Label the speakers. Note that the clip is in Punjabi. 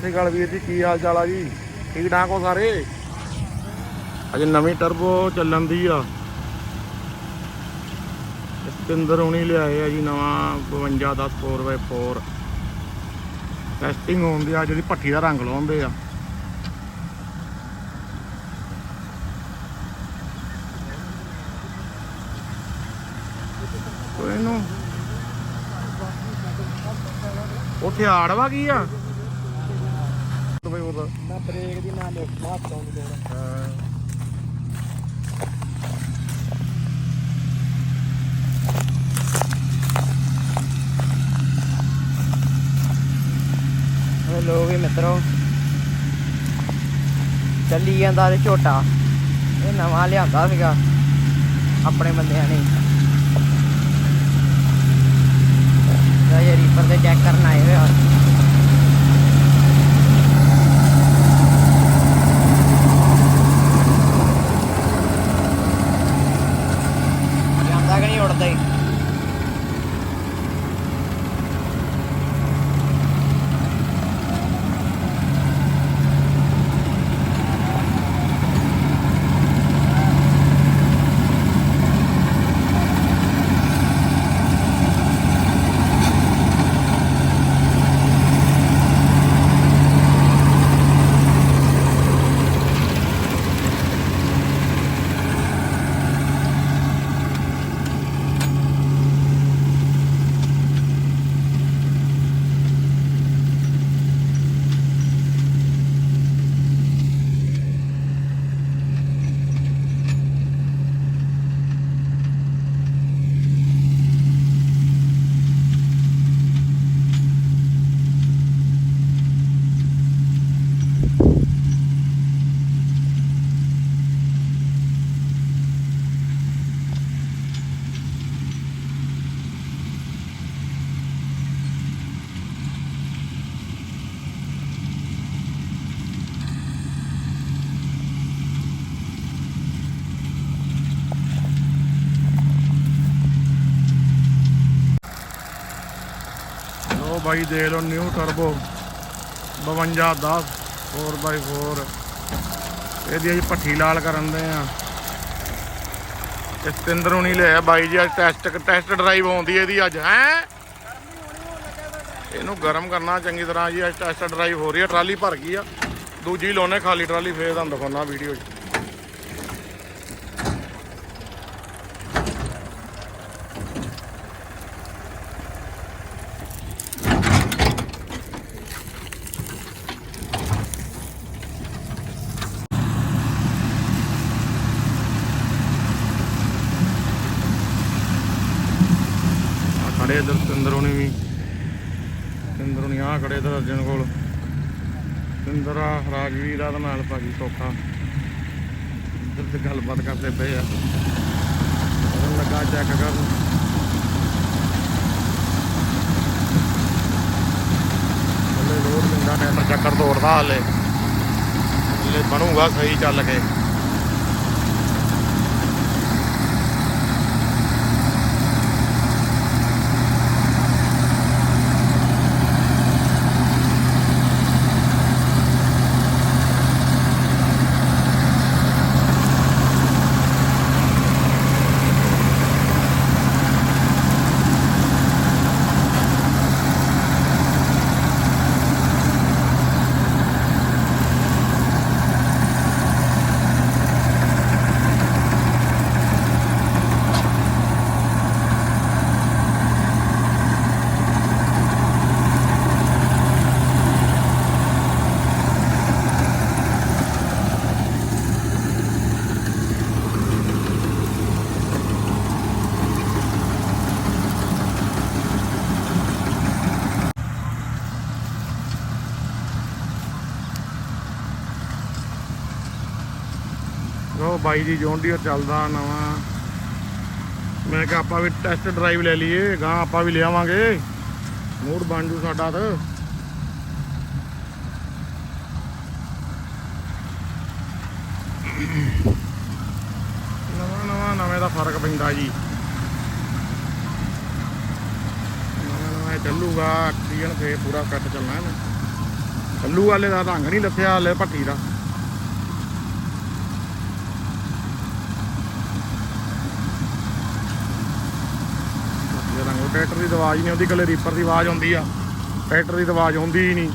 Speaker 1: ਸ੍ਰੀ ਅਕਾਲ ਵੀਰ ਜੀ, ਕੀ ਹਾਲ ਚਾਲ ਆ ਜੀ? ਠੀਕ ਠਾਕ ਹੋ ਸਾਰੇ? ਅਜੇ ਨਵੀਂ ਟਰਬੋ ਚੱਲਣ ਦੀ ਆ। ਸਤਿੰਦਰ ਹੁਣੀ ਲਿਆਏ ਆ ਜੀ ਨਵਾਂ 52 10 4x4 ਟੈਸਟਿੰਗ ਹੋਣ ਆ, ਜਿਹੜੀ ਭੱਠੀ ਦਾ ਰੰਗ ਲਾਉਂਦੇ ਆ। ਕੋਈ ਇਹਨੂੰ ਉੱਥੇ ਆੜਵਾ ਕੀ ਆ? ਬਈ ਉਹਦਾ
Speaker 2: ਨਾ ਬ੍ਰੇਕ ਦੀ ਨਾ ਲਿਫਟ ਨਾ ਹੱਥੋਂ ਦੀ ਲੋੜ। ਹੈਲੋ ਵੀ ਮਿੱਤਰੋ। ਚੱਲੀ ਜਾਂਦਾ ਤੇ ਝੋਟਾ। ਇਹ ਨਵਾਂ ਲਿਆਂਦਾ ਸੀਗਾ। ਆਪਣੇ ਬੰਦਿਆਂ ਨੇ। ਇਹ ਰੀਪਰ ਤੇ ਚੈੱਕ ਕਰਨ ਆਏ ਹੋਏ ਆ। ਜਾਂਦਾ
Speaker 1: ਬਾਈ ਦੇ ਲਓ ਨਿਊ ਟਰਬੋ 52 10 4x4 ਇਹਦੀ ਅਸੀਂ ਭੱਠੀ ਲਾਲ ਕਰਨ ਦੇ ਆ। ਤੇ ਸਤਿੰਦਰ ਹੁਣੀ ਲਿਆ ਬਾਈ ਜੀ, ਅੱਜ ਟੈਸਟ ਟੈਸਟ ਡਰਾਈਵ ਆਉਂਦੀ ਇਹਦੀ ਅੱਜ, ਹੈ? ਇਹਨੂੰ ਗਰਮ ਕਰਨਾ ਚੰਗੀ ਤਰ੍ਹਾਂ ਜੀ, ਅੱਜ ਟੈਸਟ ਡਰਾਈਵ ਹੋ ਰਹੀ ਹੈ, ਟਰਾਲੀ ਭਰ ਗਈ ਆ। ਦੂਜੀ ਲਾਉਣੇ, ਖਾਲੀ ਟਰਾਲੀ, ਫੇਰ ਤੁਹਾਨੂੰ ਦਿਖਾਉਣਾ ਵੀਡੀਓ 'ਚ ਆ ਖੜੇ ਇਧਰ, ਸਿੰਦਰ ਹੋਣੀ ਵੀ। ਸਿੰਦਰ ਹੋਣੀ ਆ ਖੜੇ ਇਧਰ ਅਰਜਨ ਕੋਲ। ਸਿੰਦਰ ਆ, ਰਾਜਵੀਰ ਆ ਨਾਲ ਭਾਜੀ ਸੋਖਾ। ਇੱਧਰ ਤੇ ਗੱਲਬਾਤ ਕਰਦੇ ਪਏ ਆ। ਲੱਗਾ ਚੈੱਕ ਕਰਨ। ਹਲੇ ਲੋਡ ਦਿੰਦਾ ਟੈਂਡਰ ਚੱਕਰ ਤੋੜਦਾ ਹਲੇ। ਹਲੇ ਬਣੂਗਾ ਸਹੀ ਚੱਲ ਕੇ। ਉਹ ਬਾਈ ਦੀ ਜੌਂਡੀਅਰ ਚੱਲਦਾ ਨਵਾਂ। ਮੈਂ ਕਿਹਾ ਆਪਾਂ ਵੀ ਟੈਸਟ ਡਰਾਈਵ ਲੈ ਲਈਏ ਗਾਂ ਆਪਾਂ ਵੀ ਲਿਆਵਾਂਗੇ। ਮੂਡ ਬਣ ਜੂ ਸਾਡਾ ਤਾਂ। ਨਵਾਂ ਨਵਾਂ, ਨਵੇਂ ਦਾ ਫ਼ਰਕ ਪੈਂਦਾ ਜੀ। ਨਵਾਂ ਨਵਾਂ ਚੱਲੂਗਾ ਐਕਸੀਜਨ ਫੇਰ ਪੂਰਾ ਕੱਟ ਚੱਲਣਾ ਇਹਨੇ। ਕੱਲੂ ਵਾਲੇ ਦਾ ਰੰਗ ਨਹੀਂ ਲੱਥਿਆ, ਹਲੇ ਭੱਟੀ ਦਾ ਭੱਟੀ ਦਾ ਰੰਗ ਉਹ ਟਰੈਕਟਰ ਦੀ ਆਵਾਜ਼ ਨਹੀਂ ਆਉਂਦੀ ਕੱਲੇ ਰੀਪਰ ਦੀ ਆਵਾਜ਼ ਆਉਂਦੀ ਆ। ਟਰੈਕਟਰ ਦੀ ਆਵਾਜ਼ ਆਉਂਦੀ ਹੀ ਨਹੀਂ।